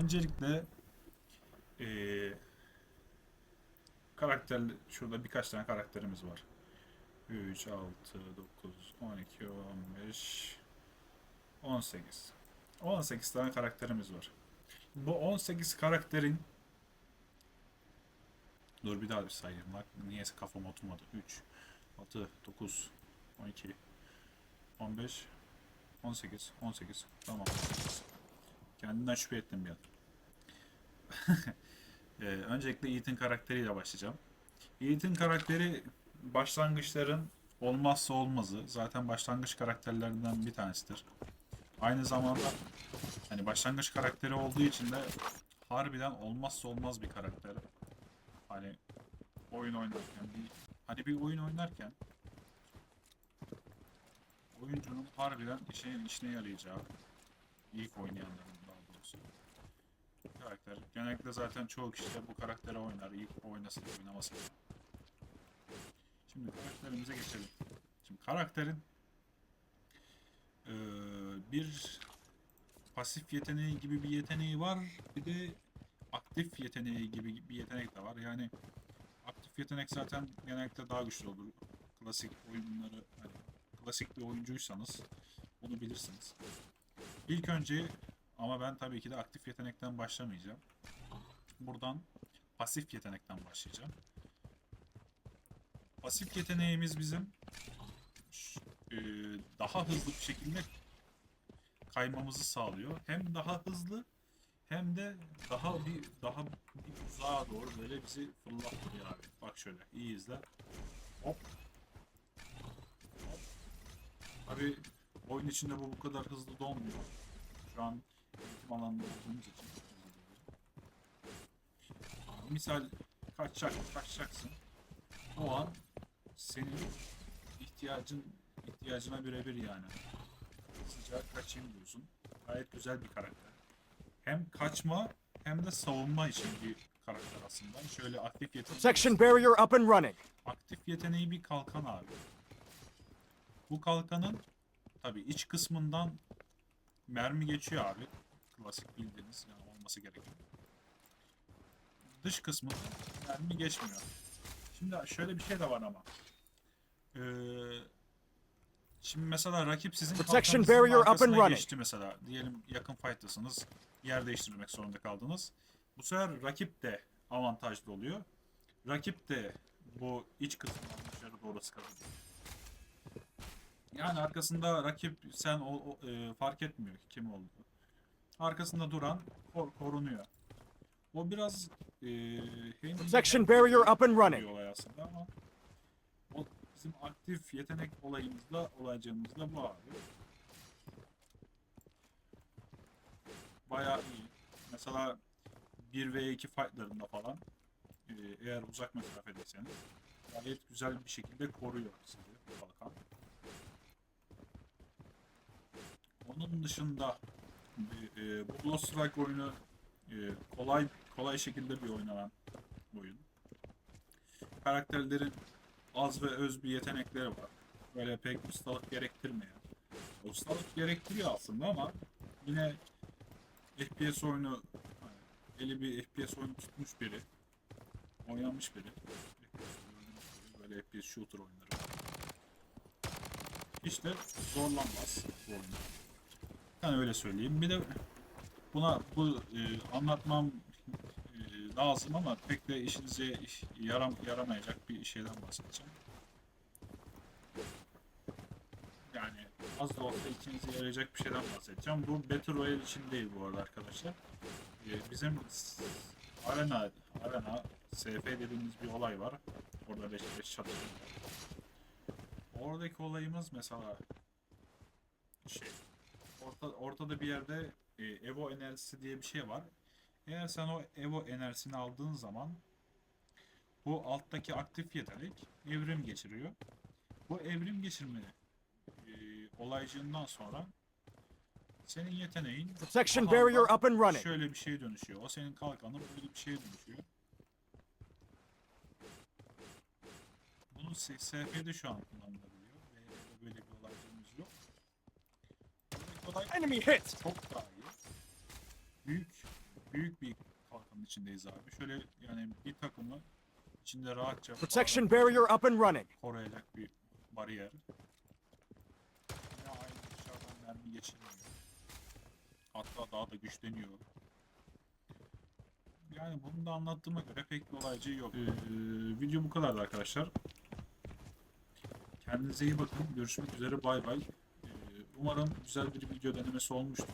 Öncelikle eee karakter şurada birkaç tane karakterimiz var. 3, 6, 9, 12, 15, 18. 18 tane karakterimiz var. Bu 18 karakterin Dur bir daha bir sayayım bak. Niyeyse kafam oturmadı. 3, 6, 9, 12, 15, 18, 18. Tamam. Kendimden şüphe ettim bir an. Ee, öncelikle Ethan karakteriyle başlayacağım. Ethan karakteri başlangıçların olmazsa olmazı. Zaten başlangıç karakterlerinden bir tanesidir. Aynı zamanda hani başlangıç karakteri olduğu için de harbiden olmazsa olmaz bir karakter. Hani oyun oynarken bir hani bir oyun oynarken oyuncunun harbiden işine, işine yarayacağı ilk oynayanların karakter. Genellikle zaten çoğu kişi de bu karaktere oynar. İlk oynasın oynamasın. Şimdi karakterimize geçelim. Şimdi karakterin eee, bir pasif yeteneği gibi bir yeteneği var. Bir de aktif yeteneği gibi bir yetenek de var. Yani aktif yetenek zaten genellikle daha güçlü olur. Klasik oyunları hani klasik bir oyuncuysanız bunu bilirsiniz. İlk önce ama ben tabii ki de aktif yetenekten başlamayacağım. Buradan pasif yetenekten başlayacağım. Pasif yeteneğimiz bizim e, daha hızlı bir şekilde kaymamızı sağlıyor. Hem daha hızlı hem de daha bir daha bir uzağa doğru böyle bizi fırlattırıyor abi. Bak şöyle iyi izle. Hop. Hop. Abi oyun içinde bu bu kadar hızlı dolmuyor. Şu an eğitim alanında olduğumuz için. Misal kaçacak, kaçacaksın. O an senin ihtiyacın ihtiyacına birebir yani. Sıcak kaçayım diyorsun. Gayet güzel bir karakter. Hem kaçma hem de savunma için bir karakter aslında. Şöyle aktif yeteneği. Section barrier up and running. Aktif yeteneği bir kalkan abi. Bu kalkanın tabi iç kısmından mermi geçiyor abi. Klasik bildiğiniz yani olması gereken. Dış kısmından mermi geçmiyor. Şimdi şöyle bir şey de var ama. Ee, şimdi mesela rakip sizin Protection barrier up and running. geçti mesela. Diyelim yakın fight'tasınız. Yer değiştirmek zorunda kaldınız. Bu sefer rakip de avantajlı oluyor. Rakip de bu iç kısmından dışarı doğru sıkabiliyor. Yani arkasında rakip sen o, o- e, fark etmiyor ki kim olduğu. Arkasında duran kor- korunuyor. O biraz e, Section barrier up and running. olay aslında ama o bizim aktif yetenek olayımızda olacağımızda bu abi. Bayağı iyi. Mesela 1 ve 2 fightlarında falan e, eğer uzak mesafedeyseniz gayet güzel bir şekilde koruyor sizi bu kalkan. Onun dışında e, bu Lost Strike oyunu e, kolay kolay şekilde bir oynanan oyun. Karakterlerin az ve öz bir yetenekleri var. Böyle pek ustalık gerektirmeyen. Ustalık gerektiriyor aslında ama yine FPS oyunu hani eli bir FPS oyunu tutmuş biri oynamış biri böyle FPS shooter oyunları de zorlanmaz bu oyunda. Yani öyle söyleyeyim. Bir de buna bu e, anlatmam e, lazım ama pek de işinize iş, yaram, yaramayacak bir şeyden bahsedeceğim. Yani az da olsa işinize yarayacak bir şeyden bahsedeceğim. Bu Battle Royale için değil bu arada arkadaşlar. E, bizim Arena, Arena SF dediğimiz bir olay var. Orada 5 5 çatışma. Oradaki olayımız mesela şey orta, ortada bir yerde e, Evo enerjisi diye bir şey var. Eğer sen o Evo enerjisini aldığın zaman bu alttaki aktif yetenek evrim geçiriyor. Bu evrim geçirme e, olaycığından sonra senin yeteneğin Section barrier up and running. şöyle bir şeye dönüşüyor. O senin kalkanın böyle bir şeye dönüşüyor. Bunu S- SF'de şu an kullanılabiliyor. VR'de böyle bir olaycığımız yok. Buradaki olay Enemy hit. çok daha iyi. Büyük büyük bir kalkanın içindeyiz abi. Şöyle yani bir takımı içinde rahatça Protection barrier up and running. koruyacak bir bariyer. Yine aynı dışarıdan mermi geçirmiyor. Hatta daha da güçleniyor. Yani bunu da anlattığıma göre pek bir olaycı yok. Ee, video bu kadardı arkadaşlar. Kendinize iyi bakın. Görüşmek üzere. Bay bay. Umarım güzel bir video denemesi olmuştur.